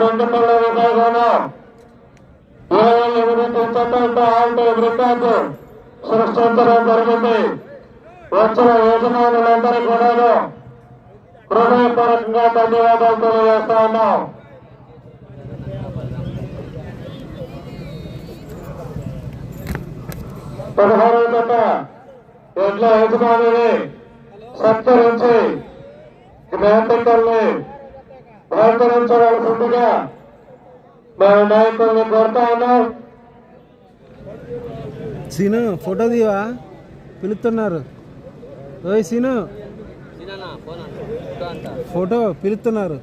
రెండు పళ్ళ విభాగంలో ఇరవై ఎనిమిది చట్టంతో ఆంటే వృత్తాంతం సృష్టించడం జరిగింది వచ్చిన యజమానులందరూ కూడా హృదయపూర్వకంగా ధన్యవాదాలు తెలియజేస్తా ఉన్నాం పదహారవ జత ఎడ్ల యజమానిని సత్కరించి జ్ఞాపికల్ని బహుకరించవలసిందిగా మన నాయకుల్ని కోరుతా ఉన్నాం. సీను ఫోటో తీవా పిలుస్తున్నారు. ఓయ్ సీను. ఫోటో పిలుస్తున్నారు.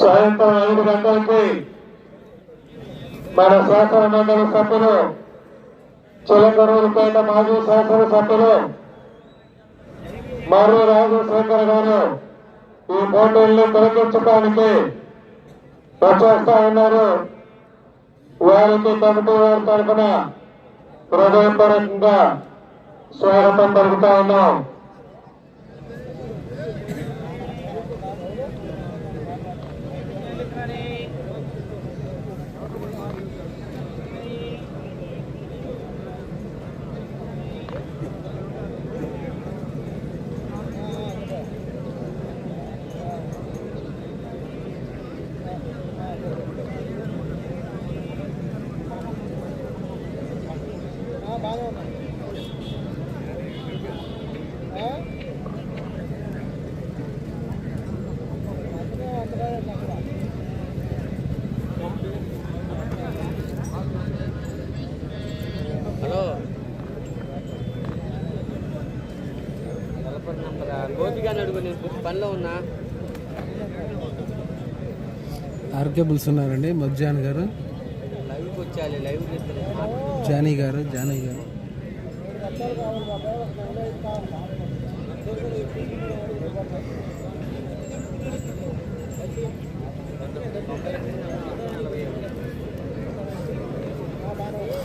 సాయంత్రం ఐదు గంటలకి మన శాసన మండలి సభ్యులు చిలకరూరుపేట మాజీ శాసన సభ్యులు మరో రాజశేఖర్ గారు ఈ పోటీల్లో తొలగించడానికి వచ్చేస్తా ఉన్నారు. వారికి కమిటీ వారి తరఫున హృదయపూర్వకంగా స్వాగతం పలుకుతా ఉన్నాం. ఉన్నా. ఆర్కేబుల్స్ ఉన్నారండి మగ్జాన్ గారు. జానీ గారు జానీ గారు.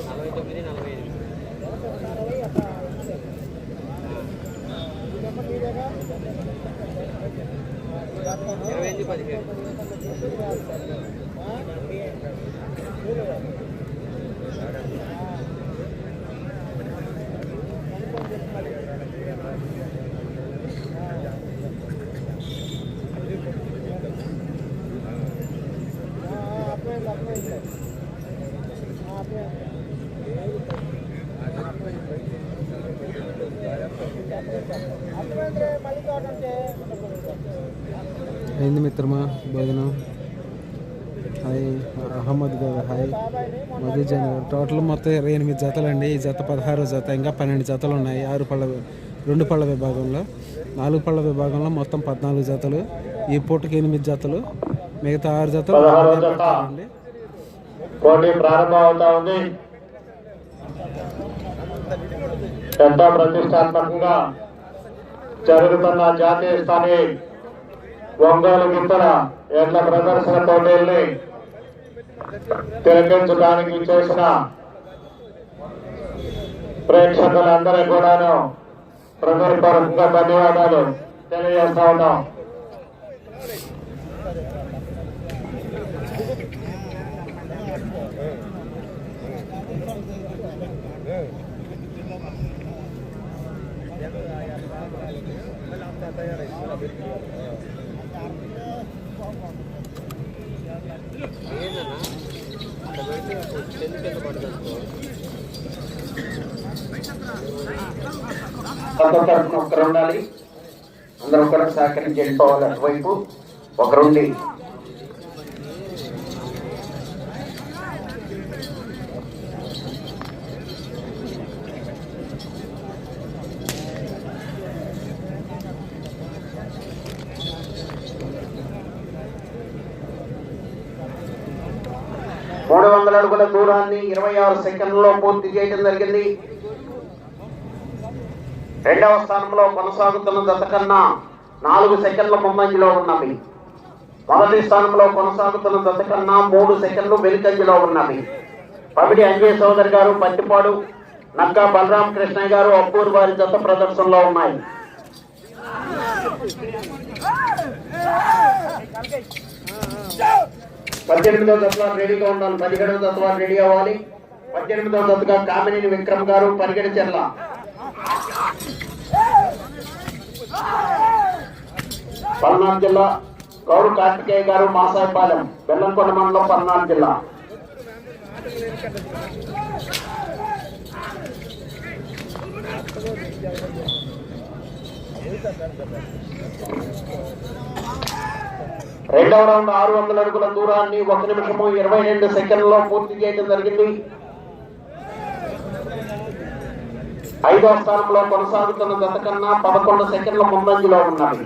నలభై తొమ్మిది నలభై ఎనిమిది. पड़ेगा 25 25 हाँ 25 हाँ 25 అయింది మిత్రమా భోజనం? హాయ్ అహ్మద్ గారు హాయ్. మధుజాన్ గారు టోటల్ మొత్తం ఇరవై ఎనిమిది జతలు అండి ఈ జత పదహారు జత ఇంకా పన్నెండు జతలు ఉన్నాయి. ఆరు పళ్ళ రెండు పళ్ళ విభాగంలో. నాలుగు పళ్ళ విభాగంలో మొత్తం పద్నాలుగు జతలు. ఈ పూటకి ఎనిమిది జతలు. మిగతా ఆరు జతలు. పోటీ ప్రారంభం అవుతా ఉంది ప్రతిష్టాత్మకంగా జరుగుతున్న జాతీయ స్థాయి ఒంగోలు గిత్తల ఎడ్ల ప్రదర్శన పోటీల్ని తిలకించడానికి చేసిన ప్రేక్షకులందరూ కూడాను హృదయపూర్వకంగా ధన్యవాదాలు తెలియజేస్తా ఉన్నాం Yeah. ఒకరు ఉండాలి. అందరూ కూడా సహకరించి వెళ్ళిపోవాలి అటువైపు. ఒకరుండి మూడు వందల అడుగుల దూరాన్ని ఇరవై ఆరు సెకండ్లలో పూర్తి చేయడం జరిగింది. రెండవ స్థానంలో కొనసాగుతున్న దశ కన్నా నాలుగు సెకండ్ల ముందంజలో ఉన్నవి. మొదటి స్థానంలో కొనసాగుతున్న దశ కన్నా మూడు సెకండ్లు వెనుకంజలో ఉన్నవి. పమిడి అంజయ్ చౌదరి గారు పత్తిపాడు నక్కా బలరామ కృష్ణయ్య గారు అబ్బూరు వారి జత ప్రదర్శనలో ఉన్నాయి. పద్దెనిమిదో దశలో రెడీగా ఉండాలి పదిహేడవ దశలో రెడీ అవ్వాలి. పద్దెనిమిదవ దశగా కామినేని విక్రమ్ గారు పరిగెడి పల్నాడు జిల్లా గౌరు కార్తికేయ గారు మాసాయిపాలెం బెల్లంకొండ మండలం పల్నాడు జిల్లా. రెండవ రౌండ్ ఆరు వందల అడుగుల దూరాన్ని ఒక నిమిషము ఇరవై రెండు సెకండ్లలో పూర్తి చేయడం జరిగింది. ఐదవ స్థానంలో కొనసాగుతున్న గత కన్నా పదకొండు సెకండ్ల ముందంజలో ఉన్నది.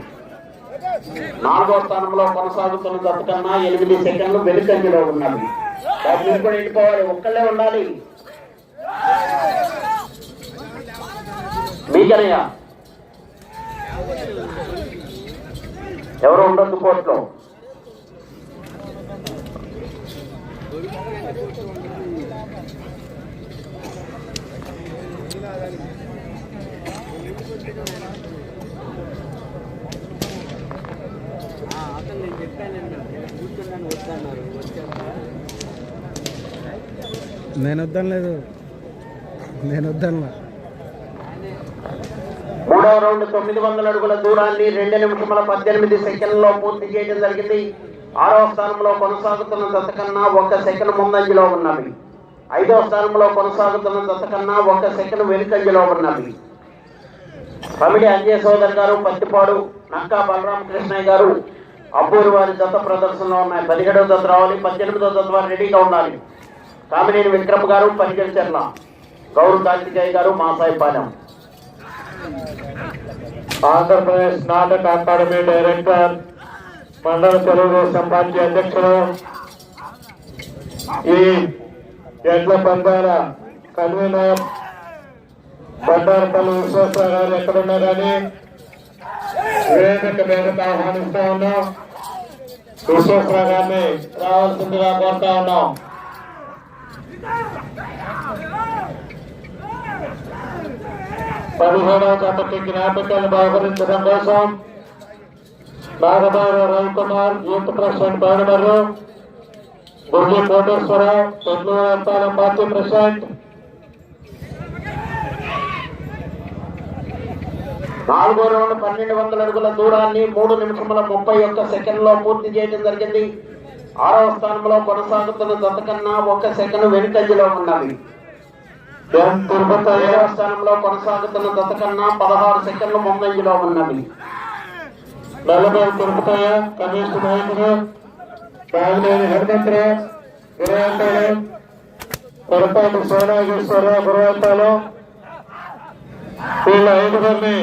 నాలుగో స్థానంలో కొనసాగుతున్న గత కన్నా ఎనిమిది సెకండ్లు వెనుకంజలో ఉన్నది. కూడా వెళ్ళిపోవాలి ఒక్కళ్ళే ఉండాలి. మీకనయ్యా? ఎవరు ఉండొద్దు కోర్టులో? అతను నేను చెప్పాను కూర్చున్నాను వద్దన్నారు వచ్చాక నేను వద్దాను లేదు. నేను వద్దాను మూడవ రౌండ్ తొమ్మిది వందల అడుగుల దూరాన్ని రెండు నిమిషముల పద్దెనిమిది సెకండ్లో పూర్తి చేయడం జరిగింది. ఆరవ స్థానంలో కొనసాగుతున్న దశ కన్నా ఒక సెకండ్ ముందంజలో ఉన్నవి. ఐదవ స్థానంలో కొనసాగుతున్న దశ కన్నా ఒక సెకండ్ వెనుకంజలో ఉన్నవి. కమిడి అంజయ్ సోదర్ గారు పత్తిపాడు నక్కా బలరామకృష్ణయ్య గారు అబ్బూరు వారి దత్త ప్రదర్శనలో ఉన్నాయి. పదిహేడవ దత్త రావాలి పద్దెనిమిదవ దత్త వారు రెడీగా ఉండాలి. కామినేని విక్రమ్ గారు పనిచేర్ల గౌరవ కార్తికేయ గారు మాసాయిపాలెం ఆంధ్రప్రదేశ్ నాటక అకాడమీ డైరెక్టర్ మండల తెలుగుదేశం పార్టీ అధ్యక్షులు ఈ ఎడ్ల పందాల కన్వీనర్ బండారపల్లి విశ్వేశ్వర గారు ఎక్కడున్నా కానీ వేదిక మీదకి ఆహ్వానిస్తా ఉన్నాం విశ్వేశ్వర గారిని రావాల్సిందిగా కోరుతా ఉన్నాం పదిహేడవ జతకి జ్ఞాపికలు బహుకరించడం కోసం Nagababu Ravikumar youth president Paudamarru Gurji Koteswararao Pedduru party president. నాలుగో రౌండ్ పన్నెండు వందల అడుగుల దూరాన్ని మూడు నిమిషముల ముప్పై ఒక్క సెకండ్లో పూర్తి చేయడం జరిగింది. ఆరవ స్థానంలో కొనసాగుతున్న జత కన్నా ఒక సెకండ్ వెనుకంజలో ఉన్నది. తిరుపతి ఏడవ స్థానంలో కొనసాగుతున్న జత కన్నా పదహారు సెకండ్లు ముందంజలో ఉన్నది. నల్లబై తిరుపతయ్య కమ్యూనిస్ట్ నాయకుడు బాగులేని హనుమంతరావు గురవంతాలు పొరపాటు సోనాగేశ్వరరావు గురవంతాలు వీళ్ళ ఐదుగురిని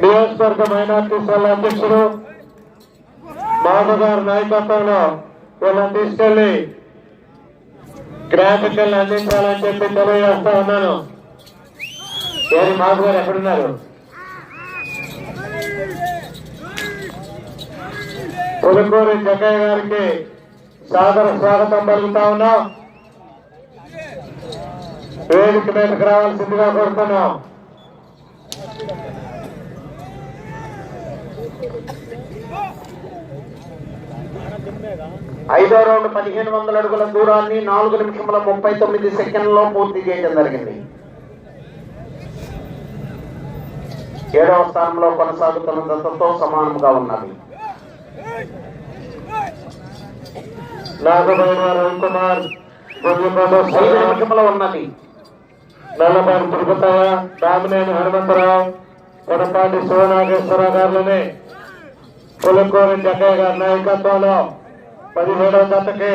నియోజకవర్గ మైనార్టీ సెల్ అధ్యక్షుడు బాబు గారి నాయకత్వంలో వీళ్ళని తీసుకెళ్ళి గ్రాఫికల్ అందించాలని చెప్పి తెలియజేస్తా ఉన్నాను. ఏరి బాబు గారు ఎక్కడున్నారు? పుదుకూరి జగ్గయ్య గారికి సాదర స్వాగతం పలుకుతా ఉన్నాం. వేదిక మీదకి రావాల్సిందిగా కోరుతున్నాం. ఐదో రౌండ్ పదిహేను వందల అడుగుల దూరాన్ని నాలుగు నిమిషముల ముప్పై తొమ్మిది సెకండ్లో పూర్తి చేయడం జరిగింది. ఏడవ స్థానంలో కొనసాగుతున్న దశతో సమానంగా ఉన్నది. నాగభైరవ రవికుమార్ ఐదు గుంజుకోట ఉన్నది నల్లబారి తిరుపతయ్య దామినేని హనుమంతరావు కొడపాటి శివనాగేశ్వరరావు గారులని పులకూరి జగ్గయ్య గారి నాయకత్వంలో పదిహేడవ జతకి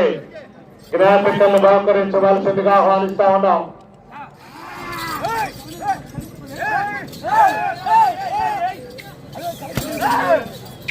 గ్రాఫికల్ బహుకరించవలసిందిగా ఆహ్వానిస్తా ఉన్నాం Hey!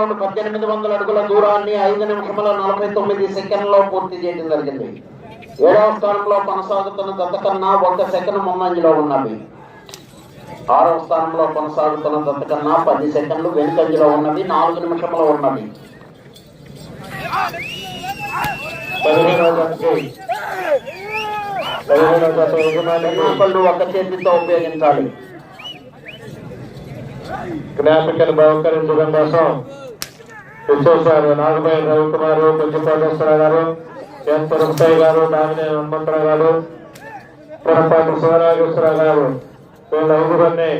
రౌండ్ పద్దెనిమిది వందల అడుగుల దూరాన్ని ఐదు నిమిషముల నలభై తొమ్మిది సెకండ్లో పూర్తి చేయడం జరిగింది. ఏడవ స్థానంలో కొనసాగుతున్న దత్తకన్నా ఒక సెకండ్ ముందంజలో ఉన్నవి ఆరవ స్థానంలో కొనసాగుతున్న దత్తకన్నా పది సెకండ్లు వెనుకంజలో ఉన్నవి నాలుగు నిమిషంలో ఉన్నవి పళ్ళు ఒక చేతితో ఉపయోగించాలి. జ్ఞాపికను బహుకరించడం కోసం విశ్వేశ్వర నాగమయ్య రవికుమారు పుంజపాటేశ్వర గారు ఎన్ తిరుపతి గారు నామినే హనుమంతరావు గారు పొరపాటు శివరాజేశ్వర గారు వీళ్ళ ఐదుగురిని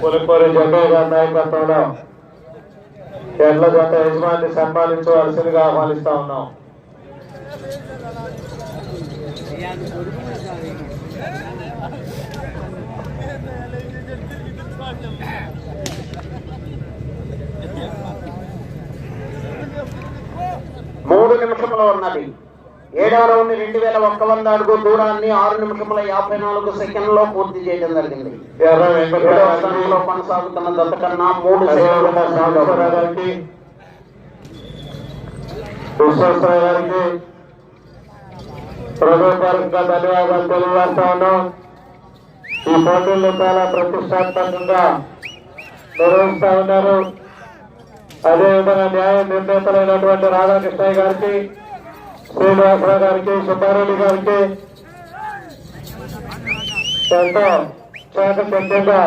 పులిపూరి జగ్గయ్య గారి నాయకత్వంలో ఎడ్ల జత యజమాని సన్మానించవలసిందిగా ఆహ్వానిస్తా ఉన్నాం Yeah. మూడు నిమిషంలో ఉన్నది. ఏడవ రౌండ్ రెండు వేల ఒక్క వంద అడుగు దూరాన్ని ఆరు నిమిషముల యాభై నాలుగు సెకండ్లో పూర్తి చేయడం జరిగింది. ఏడవ స్థానంలో కొనసాగుతున్న కన్నా మూడు గారికి ధన్యవాదాలు తెలియజేస్తా ఉన్నాం. ఈ పోటీల్లో చాలా ప్రతిష్టాత్మకంగా నిర్వహిస్తా ఉన్నారు. అదేవిధంగా న్యాయ నిర్ణేతలైనటువంటి రాధాకృష్ణయ్య గారికి శ్రీనివాసరావు గారికి సుబ్బారెడ్డి గారికి ఎంతో చాకచక్యంగా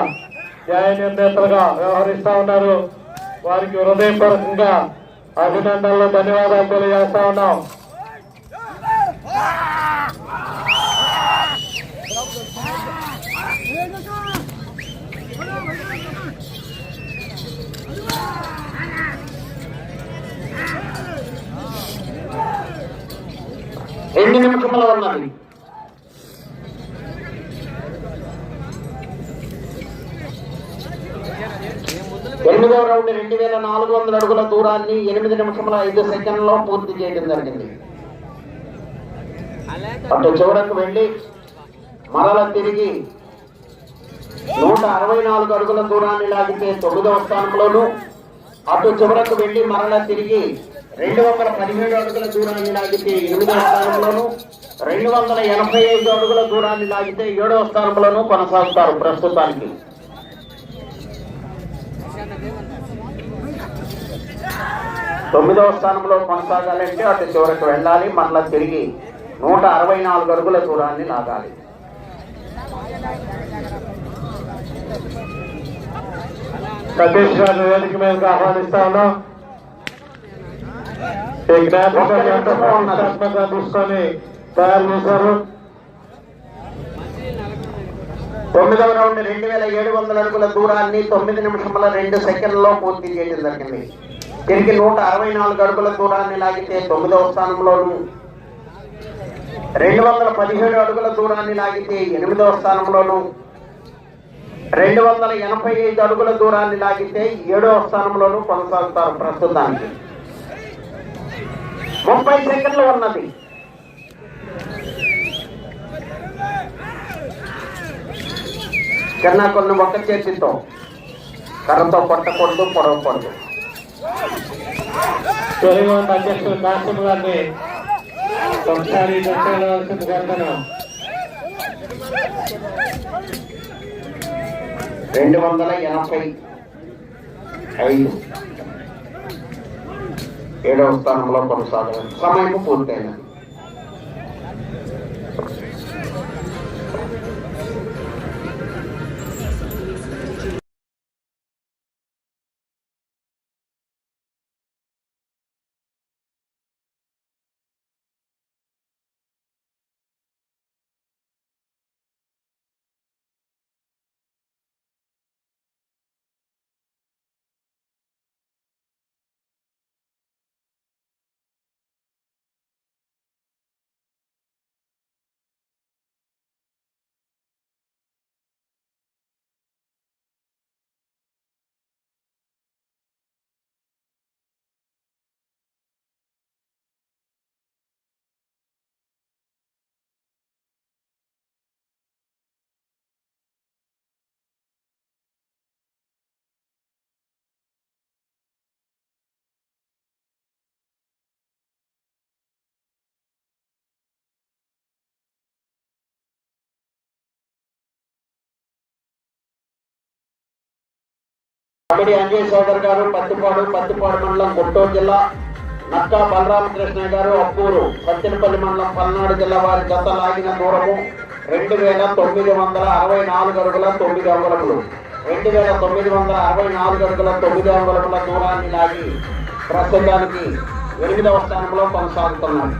న్యాయ నిర్ణేతలుగా వ్యవహరిస్తా ఉన్నారు. వారికి హృదయపూర్వకంగా అభినందనలు ధన్యవాదాలు తెలియజేస్తా ఉన్నాం. రెండు నిమిషములు ఉన్నది. ఎనిమిదవ రౌండ్ రెండు వేల నాలుగు వందల అడుగుల దూరాన్ని ఎనిమిది నిమిషముల ఐదు సెకండ్లో పూర్తి చేయడం జరిగింది. అటు చివరకు వెళ్ళి మరల తిరిగి నూట అరవై నాలుగు అడుగుల దూరాన్ని లాగితే తొమ్మిదవ స్థానంలోను అటు చివరకు వెళ్ళి మరల తిరిగి రెండు వందల పదిహేడు అడుగుల దూరాన్ని లాగితే ఎనిమిదవ స్థానంలోను రెండు వందల ఎనభై ఐదు అడుగుల దూరాన్ని లాగితే ఏడవ స్థానంలోనూ కొనసాగుతారు ప్రస్తుతానికి. తొమ్మిదవ స్థానంలో కొనసాగాలంటే అటు చివరకు వెళ్ళాలి మళ్ళా తిరిగి నూట అరవై నాలుగు అడుగుల దూరాన్ని లాగాలి. సతీష్ గారిని వేదిక మీదకి ఆహ్వానిస్తా ఉన్నాం. తీసుకొని తయారు చేశారు తొమ్మిదవ రౌండ్ రెండు వేల ఏడు వందల అడుగుల దూరాన్ని తొమ్మిది నిమిషముల రెండు సెకండ్లో పూర్తి చేయడం జరిగింది. తిరిగి నూట అరవై నాలుగు అడుగుల దూరాన్ని లాగితే తొమ్మిదవ స్థానంలోను రెండు వందల పదిహేడు అడుగుల దూరాన్ని లాగితే ఎనిమిదవ స్థానంలోను రెండు వందల ఎనభై ఐదు అడుగుల దూరాన్ని లాగితే ఏడవ స్థానంలోను కొనసాగుతారు ప్రస్తుతానికి. ముప్పై సెకండ్లు ఉన్నది. కన్నా కొన్ని ఒక్క చేతితో కర్రతో కొట్టకూడదు పొడవకూడదు. తెలుగు అధ్యక్షులు కాసిం గారిని ఒకసారి దర్శనవలసింది కోరుతున్నాం రెండు వందల ఎనభై ఐదు. ఏడవ స్థానంలో కొనసాగలేదు సమయం పూర్తయినది కబడ్డీ అంజయ్ సోదర్ గారు పత్తిపాడు పత్తిపాడు మండలం గుంటూరు జిల్లా నక్కా బలరామకృష్ణ గారు అప్పూరు సత్యనపల్లి మండలం పల్నాడు జిల్లా వారి గత లాగిన దూరము రెండు వేల తొమ్మిది వందల అరవై నాలుగు అడుగుల తొమ్మిది అంగుళములు. రెండు వేల తొమ్మిది వందల అరవై నాలుగు అడుగుల తొమ్మిది అంగుళముల దూరాన్ని లాగి ప్రస్తుతానికి ఎనిమిదవ స్థానంలో కొనసాగుతున్నాడు